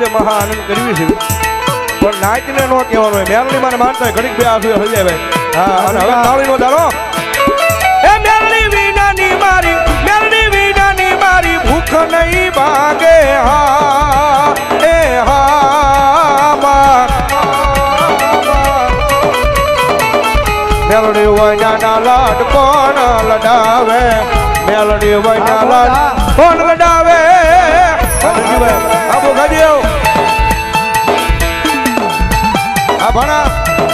બધે મહા આનંદ કરવી છે. પણ નાચને નો કહેવાનું હોય. મેરણી મને માનતા હોય ઘડીક બે આંસુ થઈ ભાઈ. હા અને હવે તાળીનો દાડો એ મેરણી વિનાની મારી મેરણી વિનાની મારી ભૂખ નહીં ભાગે હા. એ હા મેલડી વૈના લાડ કોણ લડાવે? મેલડી વૈના લાડ કોણ લડાવે? આ ભણા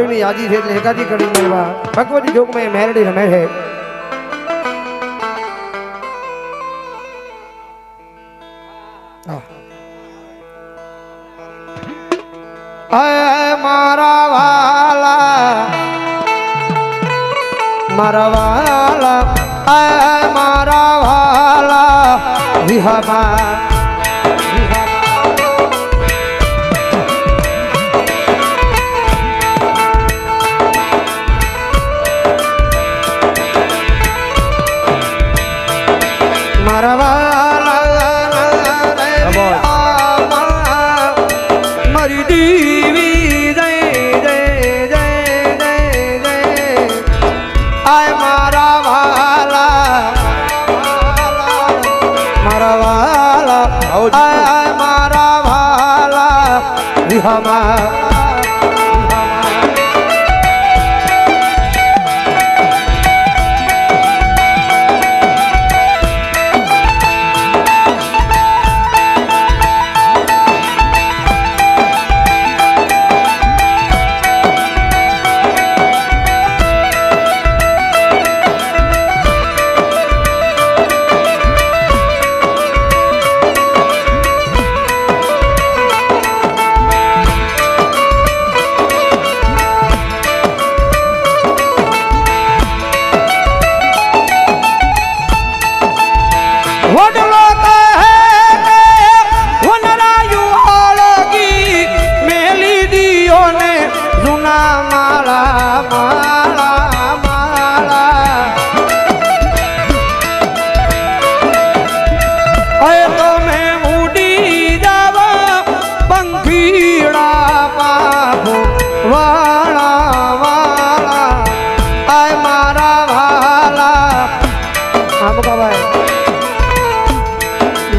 ભોગાદેવની યાદી છે એટલે એકાદી કડી મેળવા ભગવતી જોગમાં એ મેરડી રમે છે. મારા વાલા. મારા વાલા. મારા વાલા. વિહમા મારા દીવી જય જય જય જય જય આય મારા વાલા મારા વાલા આય મારા વાલા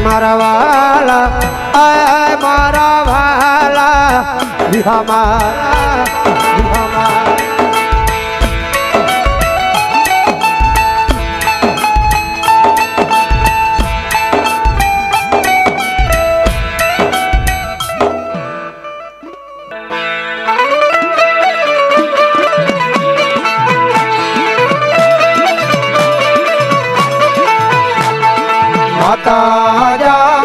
મારા વાલા. મારા વાલા આય મારા. તાજા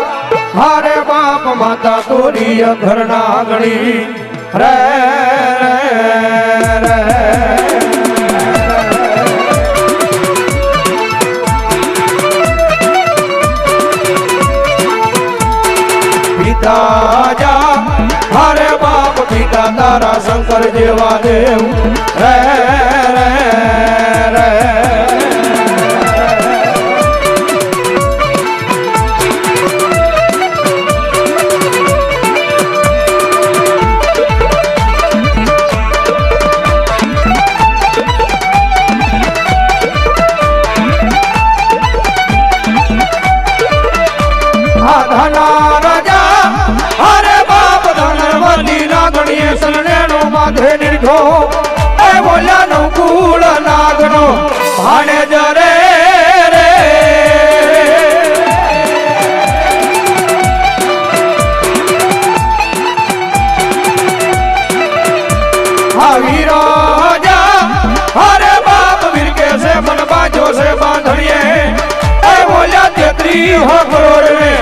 હારે બાપ માતા તોરી ઘરના ગણી. રે રે. પિતાજા, હારે બાપ પિતા તારા શંકર જેવા દેવ. રે की हो करोड़ में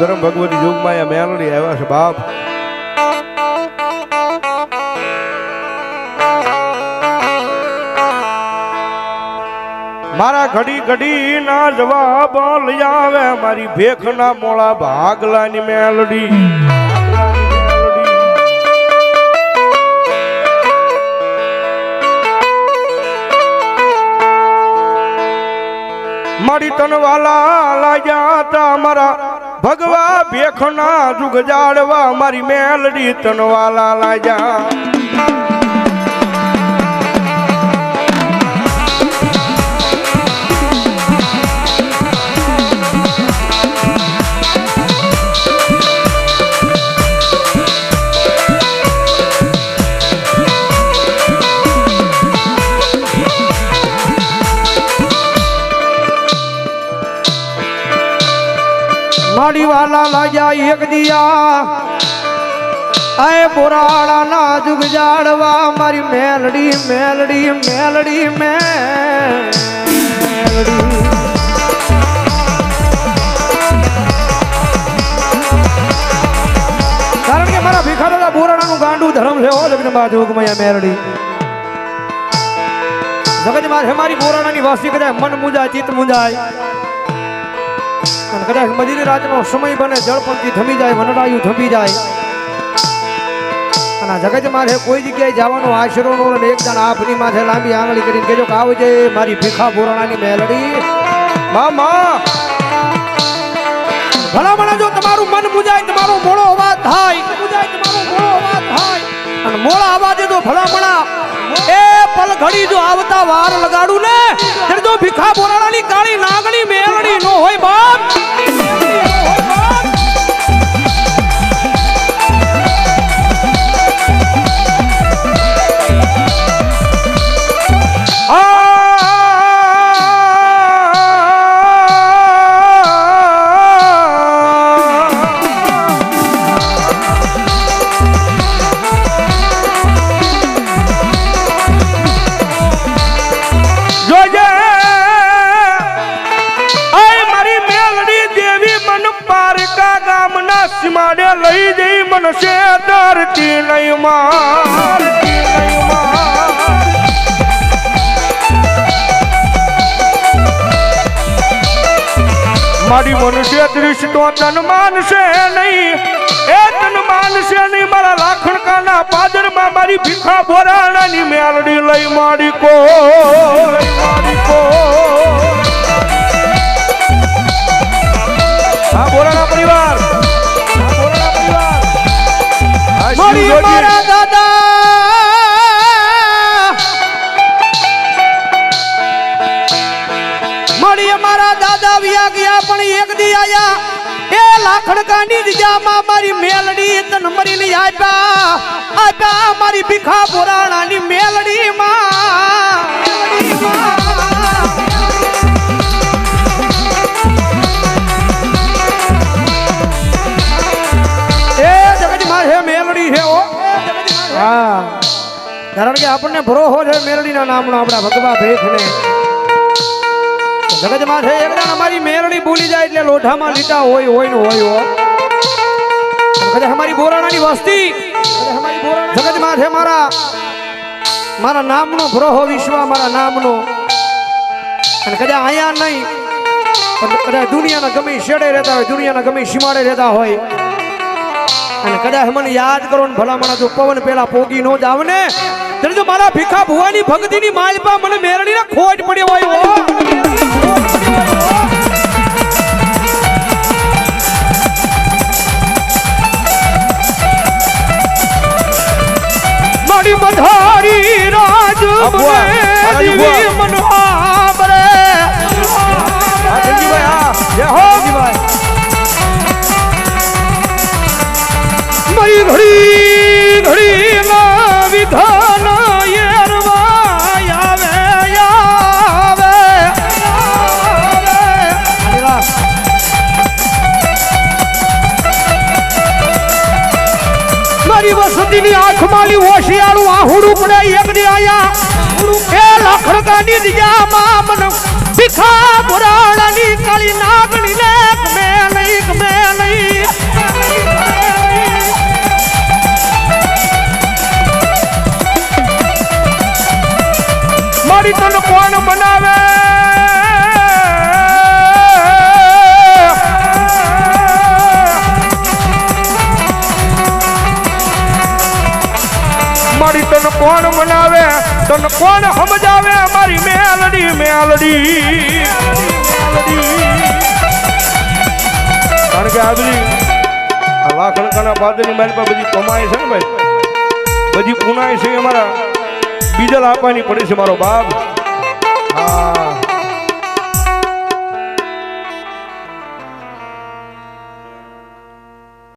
ધર્મ ભગવતી અહીંયા મેલડી આવ્યા છે, બાપ. મારા ઘડી ઘડી ના જવાબ લઈ આવે, મારી ભેખ ના મોળા ભાગલાની મેલડી. મારી તન વાલા લાગ્યા હતા મારા ભગવા ભેખના જુગ જાડવા મારી મેલડી તન વાલા લાગ્યા એક દિયા. આય પુરાણા ના જુગ જાડવા, મારી મેલડી મેલડી મેલડી મેલડી. કારણ કે મારા ભિખારાના બોરાણાનું ગાંડું ધર્મ લેવો લગ્ન બાદ જોગમયા મેલડી. જગત મારે મારી બોરાણાની વાસી કદાચ મન મુંજાય, ચિત્ત મુંજાય. અને કદાચ મજૂરી રાતનો સમય બને જળપણથી થમી જાય વનડાયું થમી જાય. અને જગત મારે કોઈ જગ્યાએ જવાનો આશરો નો અને એક જણ આપની માથે લાંબી આંગળી કરીને કેજો કે આવજે મારી ભીખા બોરાણાની મેલડી. મામા! ભલા ભલા જો તમારું મન મુજાય તમારો મોળો અવાજ થાય. મુજાય તમારો મોળો અવાજ થાય. અને મોળા અવાજે જો ભલા ભલા એ પલ ઘડી જો આવતા વાર લગાડું ને જો ભીખા બોરાણાની કાળી નાગણી મેલડી નો હોય બાપ. ગામના લઈ જઈ મનસે ડરતી નહીં માર મારી મનુષ્ય દૃષ્ટિ તન માનશે નહીં. એ તન માનશે નહીં. મારા લાખણકાના પાદરમાં મારી ભીખા બોરાણાની મેળડી લઈ મારી કો આપ્યા મારી ભીખા પુરાણાની મેલડી માં મેલડી માં. એ જગતમાં છે મેલડી છે ઓ. હા. કારણ કે આપણને ભરોહો છે મેલડીના નામનો આપણા ભગવા ભેખને. જગતમાં છે એક અમારી મેરડી ભૂલી જાય એટલે લોઢામાં લીટા હોય હોય ને હોય, હો. કદાચ અમારી બોરાણાની વસ્તી. જગતમાં છે મારા મારા નામનો ભરોહો વિશ્વ મારા નામનો. અને કદાચ અહીંયા નહીં કદાચ દુનિયાના ગમે શેડે રહેતા હોય દુનિયાના ગમે સીમાડે રહેતા હોય. અને કદાચ મને યાદ કરો ને ભલામણા જો પવન પેલા પોગી નો જાવ ને ત્યારે જો મારા ભીખા ભુવાની ભક્તિની માલપા મને મેરડીના ખોટ પડ્યો હોય. મધારી રાજ આ બુઆ, વસંતીની આંખ માલી ઓશિયાળું આહુડું પડે એક દી આયા. એ લાખડકાની દિયા મન ભીખા પુરાણાની કાળી ને તન કોણ સમજાવે? અમારી મેલડી મેલડી. કારણ કે આગલી આ લાખણકાના પાદરની મારી પાસે બધી કમાય છે ને ભાઈ? બધી પુનાય છે અમારા. બીજલ આપવાની પડે છે મારો બાપ.